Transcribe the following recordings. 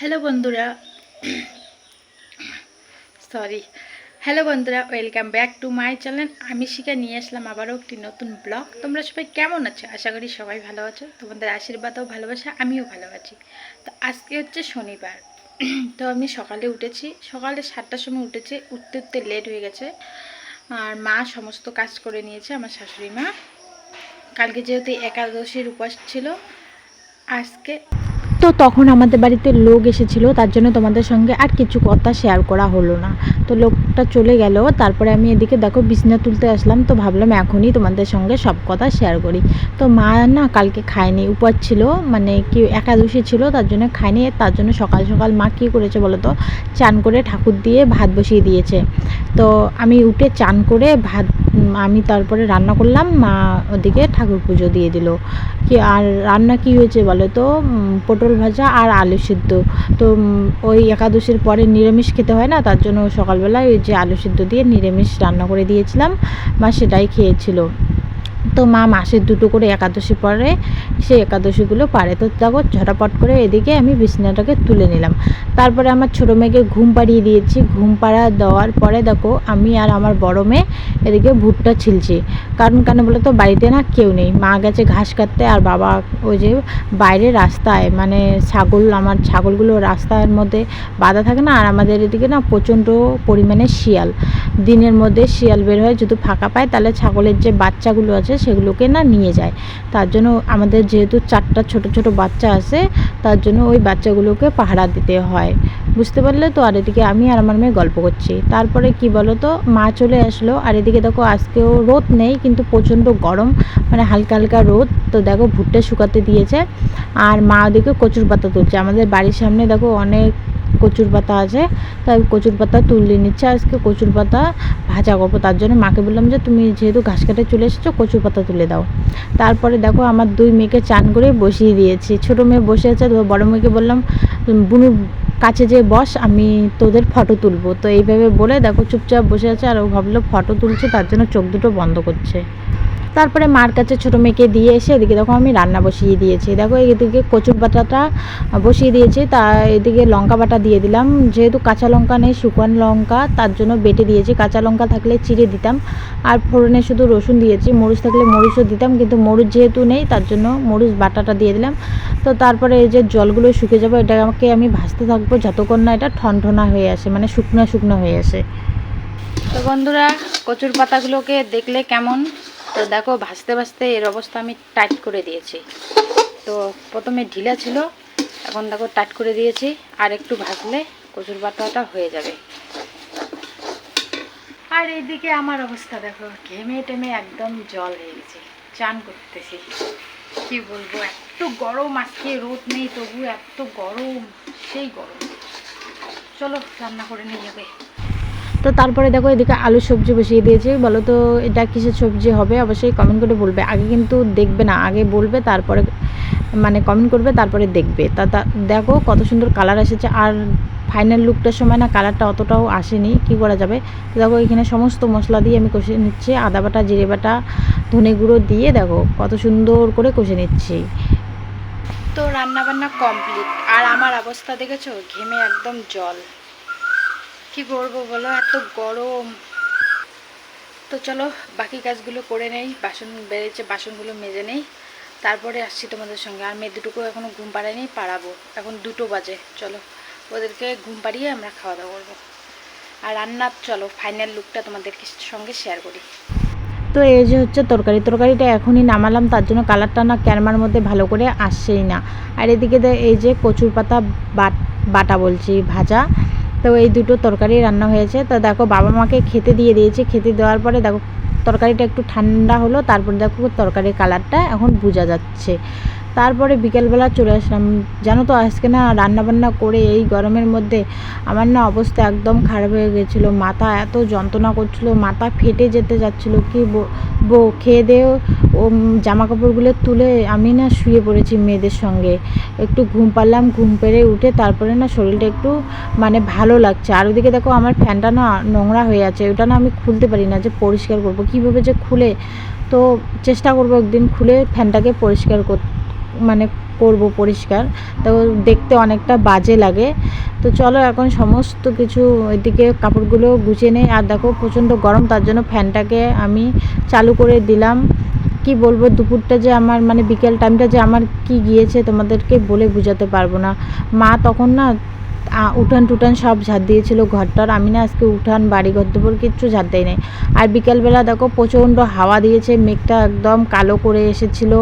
Hello বন্ধুরা। Sorry hello বন্ধুরা welcome back to my channel আমি শিখা নিয়ে আসলাম আবারও একটি নতুন ব্লগ তোমরা সবাই কেমন আছো? আশা করি সবাই ভালো আছো। তোমাদের আশীর্বাদও ভালোবাসা, আমিও ভালো আছি। তো আজকে হচ্ছে শনিবার। তো আমি সকালে উঠেছি। সকালে সাতটার সময় উঠেছি। উঠতে উঠতে লেট হয়ে গেছে। আর মা সমস্ত কাজ করে নিয়েছে, আমার শাশুড়ি মা। কালকে যেহেতু একাদশীর উপাস ছিল, আজকে তো তখন আমাদের বাড়িতে লোক এসেছিল, তার জন্য তোমাদের সঙ্গে আর কিছু কথা শেয়ার করা হলো না। তো লোকটা চলে গেল। তারপরে আমি এদিকে দেখো বিছনা তুলতে আসলাম। তো ভাবলাম এখনই তোমাদের সঙ্গে সব কথা শেয়ার করি। তো মা না কালকে খায়নি উপর ছিল মানে কি একাদশী ছিল, তার জন্য খায়নি। তার জন্য সকাল সকাল মা কী করেছে বলো তো? চান করে ঠাকুর দিয়ে ভাত বসিয়ে দিয়েছে। তো আমি উঠে চান করে ভাত আমি তারপরে রান্না করলাম। মা ওদিকে ঠাকুর পুজো দিয়ে দিল। কি আর রান্না কি হয়েছে বলো তো? পটল ভাজা আর আলু সিদ্ধ। তো ওই একাদশীর পরে নিরামিষ খেতে হয় না? তার জন্য সকালবেলায় ওই যে আলু সিদ্ধ দিয়ে নিরামিষ রান্না করে দিয়েছিলাম মা সেটাই খেয়েছিল। তো মা মাসের দুটো করে একাদশী পরে, সেই একাদশীগুলো পারে। তো দেখো, ঝটাপট করে এদিকে আমি বিছানাটাকে তুলে নিলাম। তারপরে আমার ছোটো মেয়েকে ঘুম পাড়িয়ে দিয়েছি। ঘুম পাড়া দেওয়ার পরে দেখো, আমি আর আমার বড় মেয়ে এদিকে ভুট্টা ছিলছি। কারণ কেন বলো তো, বাড়িতে না কেউ নেই। মা গেছে ঘাস কাটতে আর বাবা ওই যে বাইরে রাস্তায় মানে ছাগল, আমার ছাগলগুলো রাস্তার মধ্যে বাঁধা থাকে না, আর আমাদের এদিকে না প্রচণ্ড পরিমাণে শিয়াল। দিনের মধ্যে শিয়াল বের হয় যদি ফাঁকা পায়, তাহলে ছাগলের যে বাচ্চাগুলো আছে সেগুলোকে না নিয়ে যায়। তার জন্য আমাদের যেহেতু চারটা ছোট ছোট বাচ্চা আছে, তার জন্য ওই বাচ্চাগুলোকে পাহারা দিতে হয়। বুঝতে পারলে তো? আর এদিকে আমি আর আমার মেয়ে গল্প করছি। তারপরে কি বলো তো মা চলে আসলো। আর এদিকে দেখো, আজকেও রোদ নেই, কিন্তু প্রচণ্ড গরম মানে হালকা হালকা রোদ। তো দেখো, ভুট্টা শুকাতে দিয়েছে। আর মা ওদিকে কচুর পাতা তুলছে। আমাদের বাড়ির সামনে দেখো, অনেক কচুর পাতা আছে তাই কচুর পাতা তুলে নিচ্ছে। আজকে কচুর পাতা ভাজা করব, তার জন্য মাকে বললাম যে, তুমি যেহেতু ঘাস কাটে চলে এসেছ, কচুর পাতা তুলে দাও। তারপরে দেখো আমার দুই মেয়েকে চান করে বসিয়ে দিয়েছি। ছোটো মেয়ে বসে আছে বড় মেয়েকে বললাম বুনু, কাছে যে বস, আমি তোদের ফটো তুলবো। তো এইভাবে বলে দেখো চুপচাপ বসে আছে, আর ও ভাবলো ফটো তুলছে, তার জন্য চোখ দুটো বন্ধ করছে। তারপরে মার কাছে ছোটো মেয়েকে দিয়ে এসে এদিকে দেখো আমি রান্না বসিয়ে দিয়েছি। দেখো এদিকে কচুর বাটাটা বসিয়ে দিয়েছি, তা এদিকে লঙ্কা বাটা দিয়ে দিলাম। যেহেতু কাঁচা লঙ্কা নেই, শুকান লঙ্কা, তার জন্য বেটে দিয়েছি। কাঁচা লঙ্কা থাকলে চিড়ে দিতাম। আর ফোড়নে শুধু রসুন দিয়েছি, মরিচ থাকলে মরিচও দিতাম, কিন্তু মরিচ যেহেতু নেই, তার জন্য মরিচ বাটাটা দিয়ে দিলাম। তো তারপরে এই যে জলগুলো শুকে যাবে, এটাকে আমি ভাজতে থাকব যতক্ষণ না এটা ঠনঠনা হয়ে আসে মানে শুকনো শুকনো হয়ে আসে। তো বন্ধুরা, কচুর পাতাগুলোকে দেখলে কেমন? তো দেখো, ভাজতে ভাজতে এর অবস্থা আমি টাইট করে দিয়েছি। তো প্রথমে ঢিলা ছিল, এখন দেখো টাইট করে দিয়েছি, আর একটু ভাজলে কচুর পাতাটা হয়ে যাবে। আর এইদিকে আমার অবস্থা দেখো, ঘেমে টেমে একদম জল হয়ে গেছে। চান করতেছি। কি বলব, এত গরম, আজকে রোদ নেই তবু এত গরম, সেই গরম। চলো, রান্না করে নিয়ে যাবে তো তারপরে দেখো এদিকে আলু সবজি বসিয়ে দিয়েছি। বলো তো, এটা কিসের সবজি হবে? অবশ্যই কমেন্ট করে বলবে। আগে কিন্তু দেখবে না, আগে বলবে, তারপরে মানে কমেন্ট করবে, তারপরে দেখবে। তা দেখো কত সুন্দর কালার এসেছে। আর ফাইনাল লুকটার সময় না কালারটা অতটাও আসেনি, কি করা যাবে? দেখো এখানে সমস্ত মশলা দিয়ে আমি কষে নিচ্ছি। আদা বাটা, জিরে বাটা, ধনে গুঁড়ো দিয়ে দেখো কত সুন্দর করে কষে নিচ্ছি। তো রান্না বান্না কমপ্লিট আর আমার অবস্থা দেখেছ? ঘেমে একদম জল। কি করব বলো? এত গরম। তো চলো, বাকি কাজগুলো করে নেই। বাসন বেড়েছে, বাসনগুলো মেজে নেই। তারপরে আসছি তোমাদের সঙ্গে। আর মেয়ে দুটোকেও এখনও ঘুম পাড়ায়নি, পাড়াবো। এখন দুটো বাজে। চলো, ওদেরকে ঘুম পাড়িয়ে আমরা খাওয়া দাওয়া করব। আর রান্নার, চলো ফাইনাল লুকটা তোমাদের সঙ্গে শেয়ার করি। তো এই যে হচ্ছে তরকারি, তরকারিটা এখনই নামালাম। তার জন্য কালারটা না ক্যারমার মধ্যে ভালো করে আসছেই না। আর এদিকে এই যে কচুর পাতা বাটা বলছি, ভাজা। তো এই দুটো তরকারি রান্না হয়েছে। তো দেখো বাবা মাকে খেতে দিয়ে দিয়েছে। খেতে দেওয়ার পরে দেখো তরকারিটা একটু ঠান্ডা হলো, তারপরে দেখো তরকারির কালারটা এখন বোঝা যাচ্ছে। তারপরে বিকেলবেলা চলে আসলাম। জানো তো, আজকে না রান্না বান্না করে এই গরমের মধ্যে আমার না অবস্থা একদম খারাপ হয়ে গেছিল। মাথা এত যন্ত্রণা করছিল, মাথা ফেটে যেতে যাচ্ছিল। কি বউ খেয়ে দিয়ে ও জামা কাপড়গুলো তুলে আমি না শুয়ে পড়েছি মেয়েদের সঙ্গে। একটু ঘুম পারলাম, ঘুম পেরে উঠে তারপরে না শরীরটা একটু মানে ভালো লাগছে। আর ওদিকে দেখো আমার ফ্যানটা না নোংরা হয়ে আছে, ওটা না আমি খুলতে পারি না যে পরিষ্কার করব। কীভাবে যে খুলে, তো চেষ্টা করব একদিন খুলে ফ্যানটাকে পরিষ্কার কর মানে করব পরিষ্কার। তো দেখতে অনেকটা বাজে লাগে। তো চলো এখন সমস্ত কিছু এদিকে কাপড়গুলো গুছিয়ে নেই। আর দেখো প্রচণ্ড গরম, তার জন্য ফ্যানটাকে আমি চালু করে দিলাম। কি বলব, দুপুরটা যে আমার মানে বিকেল টাইমটা যে আমার কি গিয়েছে তোমাদেরকে বলে বোঝাতে পারব না। মা তখন না উঠান টুটান সব ঝাড় দিয়েছিল ঘরটার। আমি না আজকে উঠান বাড়ি ঘর দুপুর কিচ্ছু ঝাড় দেয় নাই। আর বিকেলবেলা দেখো প্রচণ্ড হাওয়া দিয়েছে, মেঘটা একদম কালো করে এসেছিল।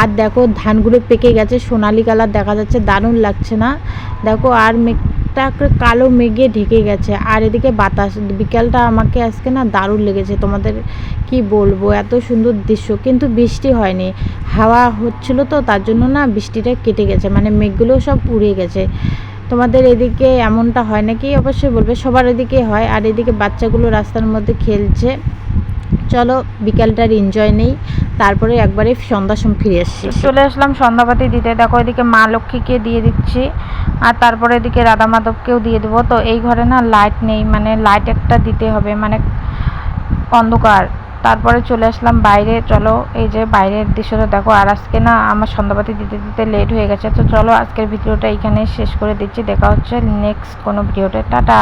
আর দেখো ধানগুলো পেকে গেছে, সোনালি কালার দেখা যাচ্ছে, দারুণ লাগছে না? দেখো আর মেঘটা কালো মেঘে ঢেকে গেছে। আর এদিকে বাতাস, বিকালটা আমাকে আজকে না দারুণ লেগেছে। তোমাদের কি বলব, এত সুন্দর দৃশ্য। কিন্তু বৃষ্টি হয়নি। হাওয়া হচ্ছিল তো, তার জন্য না বৃষ্টিটা কেটে গেছে। মানে মেঘগুলো সব উড়ে গেছে। তোমাদের এদিকে এমনটা হয় নাকি? অবশ্যই বলবে, সবার এদিকে হয়। আর এদিকে বাচ্চাগুলো রাস্তার মধ্যে খেলছে। চলো, বিকালটার এনজয় নেই। তারপরে একবারে সন্ধ্যার সময় ফিরে এসছি চলে আসলাম সন্ধ্যাবাতি দিতে। দেখো, এদিকে মা লক্ষ্মীকে দিয়ে দিচ্ছি। আর তারপরে এদিকে রাধা মাধবকেও দিয়ে দেবো। তো এই ঘরে না লাইট নেই। মানে লাইট একটা দিতে হবে। মানে অন্ধকার। তারপরে চলে আসলাম বাইরে। চলো, এই যে বাইরের দৃশ্যটা দেখো। আর আজকে না আমার সন্ধ্যাবাতি দিতে দিতে লেট হয়ে গেছে। তো চলো, আজকের ভিডিওটা এখানে শেষ করে দিচ্ছি। দেখা হচ্ছে নেক্সট কোনো ভিডিওটা টাটা!